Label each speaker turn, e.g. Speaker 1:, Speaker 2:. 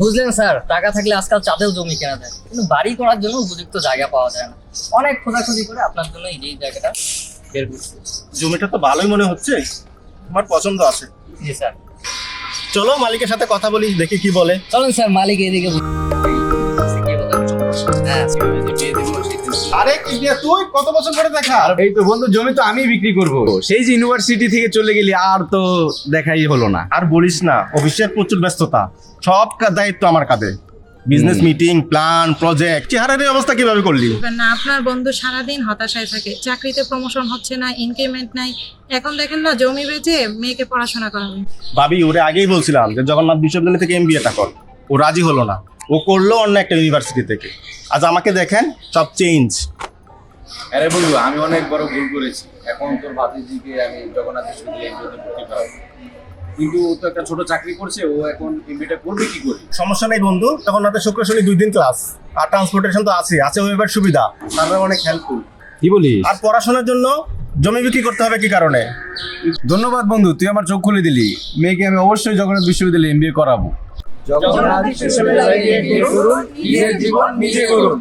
Speaker 1: বুঝলেন স্যার টাকা থাকলে আজকাল চাঁদেও জমি কেনা যায়। কিন্তু বাড়ি করার জন্য উপযুক্ত জায়গা পাওয়া যায় না। অনেক খোঁজাখুঁজি করে আপনার জন্য এই যে জায়গাটা বের করছি।
Speaker 2: জমিটা তো ভালোই মনে হচ্ছে আমার পছন্দ আছে।
Speaker 1: জি স্যার।
Speaker 2: চলো মালিকের সাথে কথা বলি দেখি কি বলে।
Speaker 1: চলেন স্যার মালিক এদিকে হ্যাঁ
Speaker 2: আরে কি তুই কত বছর পরে দেখা?
Speaker 3: এই তো বন্ধু জমি তো আমি বিক্রি করব। সেই যে ইউনিভার্সিটি থেকে চলে গেলি আর তো দেখাই হলো না।
Speaker 2: আর বলিস না অফিসের প্রচুর ব্যস্ততা। সব দায়িত্ব আমার কাঁধে। বিজনেস মিটিং প্ল্যান প্রজেক্ট চেহারার অবস্থা কীভাবে করলি?
Speaker 4: না আপনার বন্ধু সারাদিন হতাশায় থাকে। চাকরিতে প্রমোশন হচ্ছে না ইনক্রিমেন্ট নাই। এখন দেখেন না জমি বেচে মেয়েকে পড়াশোনা করাবে।
Speaker 2: ভাবি ওরে আগেই বলছিলাম যে জগন্নাথ বিশ্ববিদ্যালয় থেকে এমবিএটা কর। ও রাজি হলো না। ও করল অন্য একটা ইউনিভার্সিটি থেকে। আজ আমাকে দেখেন সব চেঞ্জ
Speaker 5: আরে বন্ধু আমি অনেক বড় ভুল করেছি। এখন তোর ভাতিজিকে আমি জগন্নাথ বিশ্ববিদ্যালয়ে এমবিএতে ভর্তি করাবো কিন্তু ও তো একটা ছোট চাকরি করছে ও এখন এমবিএটা করবে কি করে?
Speaker 2: সমস্যা নেই বন্ধু তখন রাতে শুক্র শনি দুই দিন ক্লাস আর ট্রান্সপোর্টেশন তো আছে আছে ওয়েবার সুবিধা। তারপরে অনেক হেল্পফুল
Speaker 3: কি বলি
Speaker 2: আর পড়াশোনার জন্য জমি বিক্রি করতে হবে কি কারণে?
Speaker 3: ধন্যবাদ বন্ধু তুই আমার চোখ খুলে দিলি। মেয়েকে আমি অবশ্যই জগন্নাথ বিশ্ববিদ্যালয়ে এমবিএ করাবো।
Speaker 5: জগন্নাথ বিশ্ববিদ্যালয়ে করুন নিজের জীবন নিজে করুন।